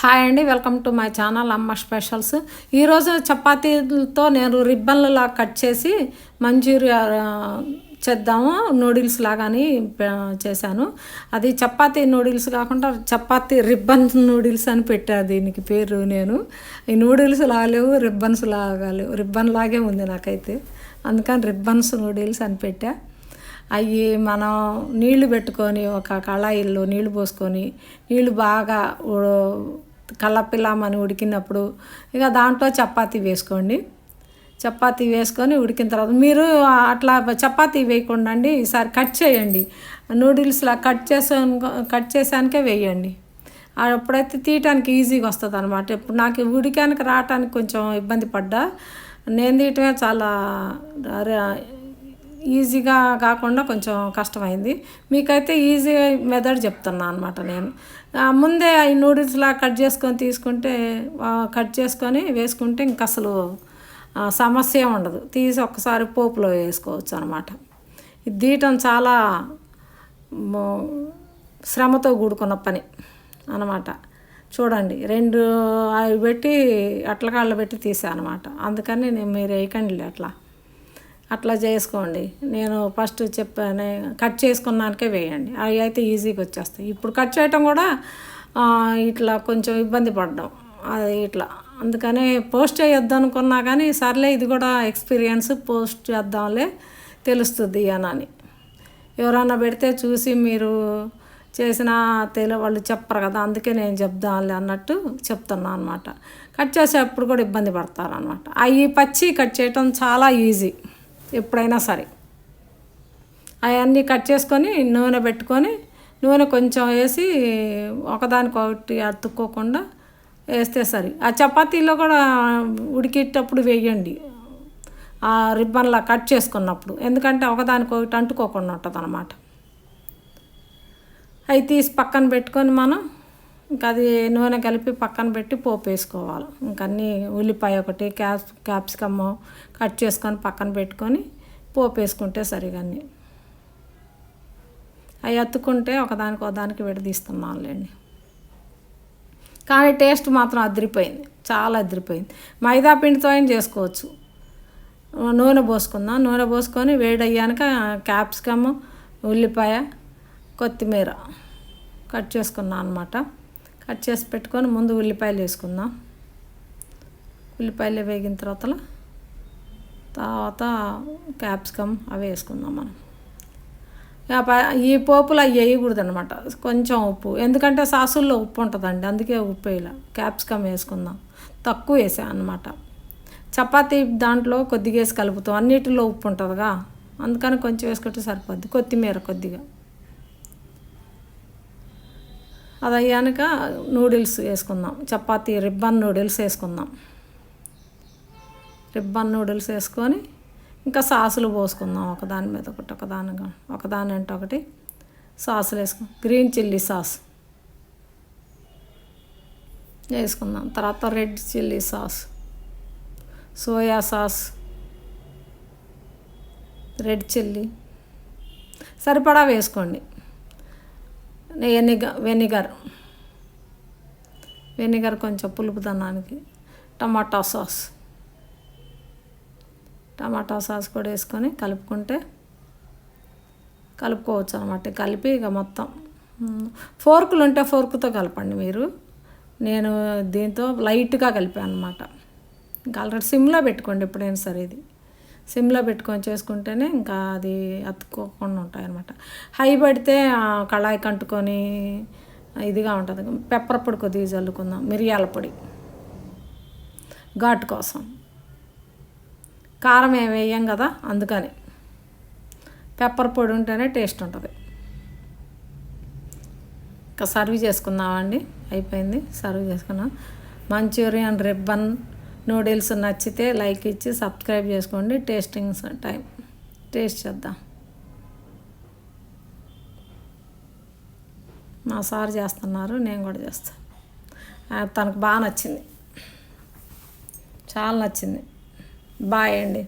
Hi అండి welcome to my channel అమ్మ specials. ఈరోజు చపాతీలతో నేను రిబ్బన్లలా కట్ చేసి మంచూరియా చేద్దాము నూడిల్స్ లాగాని చేశాను. అది చపాతీ నూడిల్స్ కాకుండా చపాతీ రిబ్బన్ నూడిల్స్ అని పెట్టా దీనికి పేరు నేను. ఈ నూడిల్స్ లాగలేవు రిబ్బన్స్ లాగాలేవు రిబ్బన్ లాగే ఉంది నాకైతే. అందుకని రిబ్బన్స్ నూడిల్స్ అని పెట్టా. అవి మనం నీళ్ళు పెట్టుకొని ఒక కళాయిల్లో నీళ్ళు పోసుకొని నీళ్ళు బాగా ఉ- ఉడికినప్పుడు ఇక దాంట్లో చపాతీ వేసుకోండి. చపాతీ వేసుకొని ఉడికిన తర్వాత మీరు అట్లా చపాతీ వేయకుండా అండి ఈసారి కట్ చేయండి. నూడిల్స్లా కట్ చేసాను కట్ చేసానికే వేయండి. అప్పుడైతే తీయటానికి ఈజీగా వస్తుంది అనమాట ఇప్పుడు నాకు ఉడికానికి రావటానికి కొంచెం ఇబ్బంది పడ్డా. నేను తీయటమే చాలా అరే ఈజీగా కాకుండా కొంచెం కష్టమైంది. మీకైతే ఈజీ మెథడ్ చెప్తున్నా అనమాట నేను. ముందే ఈ నూడిల్స్లా కట్ చేసుకొని తీసుకుంటే కట్ చేసుకొని వేసుకుంటే ఇంక అసలు సమస్య ఉండదు. తీసి ఒక్కసారి పోపులో వేసుకోవచ్చు అనమాట ఇది తీయటం చాలా శ్రమతో కూడుకున్న పని అనమాట చూడండి రెండు అవి పెట్టి అట్లకాళ్ళు పెట్టి తీసా అనమాట అందుకని నేను మీరు వేయకండి అట్లా. అట్లా చేసుకోండి. నేను ఫస్ట్ చెప్పాను కట్ చేసుకున్నానికే వేయండి. అవి అయితే ఈజీగా వచ్చేస్తాయి. ఇప్పుడు కట్ చేయటం కూడా ఇట్లా కొంచెం ఇబ్బంది పడ్డాం. అది ఇట్లా. అందుకని పోస్ట్ చేయొద్దు అనుకున్నా కానీ సర్లే ఇది కూడా ఎక్స్పీరియన్స్ పోస్ట్ చేద్దాంలే తెలుస్తుంది అని ఎవరన్నా పెడితే చూసి మీరు చేసిన తెలు వాళ్ళు చెప్పరు కదా అందుకే నేను చెప్దాంలే అన్నట్టు చెప్తున్నా అనమాట కట్ చేసేటప్పుడు కూడా ఇబ్బంది పడతారు అనమాట అవి పచ్చి కట్ చేయటం చాలా ఈజీ. ఎప్పుడైనా సరే. అవన్నీ కట్ చేసుకొని నూనె పెట్టుకొని నూనె కొంచెం వేసి ఒకదానికొకటి అతుక్కోకుండా వేస్తే సరి. ఆ చపాతీలో కూడా ఉడికేటప్పుడు వేయండి. ఆ రిబ్బన్లా కట్ చేసుకున్నప్పుడు. ఎందుకంటే ఒకదానికొకటి అంటుకోకుండా ఉంటుంది అనమాట అవి తీసి పక్కన పెట్టుకొని మనం ఇంకా అది నూనె కలిపి పక్కన పెట్టి పోపు వేసుకోవాలి. ఇంకా అన్నీ ఉల్లిపాయ ఒకటి క్యాప్ క్యాప్సికమ్ కట్ చేసుకొని పక్కన పెట్టుకొని పోపు వేసుకుంటే సరిగా అన్నీ. అవి అత్తుకుంటే ఒకదానికి ఒకదానికి విడదీస్తున్నానులేండి కానీ టేస్ట్ మాత్రం అదిరిపోయింది. చాలా అదిరిపోయింది. మైదా పిండితో అయినా చేసుకోవచ్చు. నూనె పోసుకుందాం. నూనె పోసుకొని వేడయ్యాక క్యాప్సికమ్ ఉల్లిపాయ కొత్తిమీర కట్ చేసుకున్నాను అనమాట కట్ చేసి పెట్టుకొని ముందు ఉల్లిపాయలు వేసుకుందాం. ఉల్లిపాయలు వేగిన తర్వాత తర్వాత క్యాప్సికమ్ అవి వేసుకుందాం మనం. ఈ పోపులు అవి వేయకూడదు అనమాట కొంచెం ఉప్పు. ఎందుకంటే సాసుల్లో ఉప్పు ఉంటుందండి. అందుకే ఉప్పు వేయలే. క్యాప్సికమ్ వేసుకుందాం. తక్కువ వేసా అనమాట చపాతీ దాంట్లో కొద్దిగా వేసి కలుపుతాం. అన్నిటిలో ఉప్పు ఉంటుందిగా. అందుకని కొంచెం వేసుకుంటే సరిపోద్ది. కొత్తిమీర కొద్దిగా. అది అయ్యాక నూడిల్స్ వేసుకుందాం. చపాతీ రిబ్బన్ నూడిల్స్ వేసుకుందాం. రిబ్బన్ నూడిల్స్ వేసుకొని ఇంకా సాసులు పోసుకుందాం ఒకదాని మీద ఒకటి ఒకదాని ఒకదాని అంటే ఒకటి. సాసులు వేసుకుందాం గ్రీన్ చిల్లీ సాస్ వేసుకుందాం. తర్వాత red chilli sauce soya sauce red chilli. సరిపడా వేసుకోండి. వెనిగ వెనిగర్. వెనిగర్ కొంచెం పులుపుదనానికి టమాటా సాస్. టమాటా సాస్ కూడా వేసుకొని కలుపుకుంటే కలుపుకోవచ్చు అనమాట కలిపి ఇక మొత్తం. ఫోర్కులు ఉంటే ఫోర్కుతో కలపండి మీరు. నేను దీంతో లైట్గా కలిపాను అనమాట ఇంకా ఆల్రెడీ సిమ్లో పెట్టుకోండి ఎప్పుడైనా సరే ఇది. సిమ్లో పెట్టుకొని చేసుకుంటేనే ఇంకా అది అతుక్కోకుండా ఉంటాయి అనమాట హై పడితే కళాయి కంటుకొని ఇదిగా ఉంటుంది. పెప్పర్ పొడి కొద్దిగా చల్లుకుందాం. మిరియాల పొడి. ఘాటు కోసం. కారం ఏమి వేయం కదా అందుకని. పెప్పర్ పొడి ఉంటేనే టేస్ట్ ఉంటుంది. ఇంకా సర్వ్ చేసుకుందామండి. అయిపోయింది. సర్వ్ చేసుకున్నాం. మంచూరియన్ రిబ్బన్ నూడిల్స్ నచ్చితే లైక్ ఇచ్చి సబ్స్క్రైబ్ చేసుకోండి. Tasting time. టేస్ట్ చేద్దాం. మా సార్ చేస్తున్నారు నేను కూడా చేస్తాను తనకు బాగా నచ్చింది. చాలా నచ్చింది. బాయ్ అండి.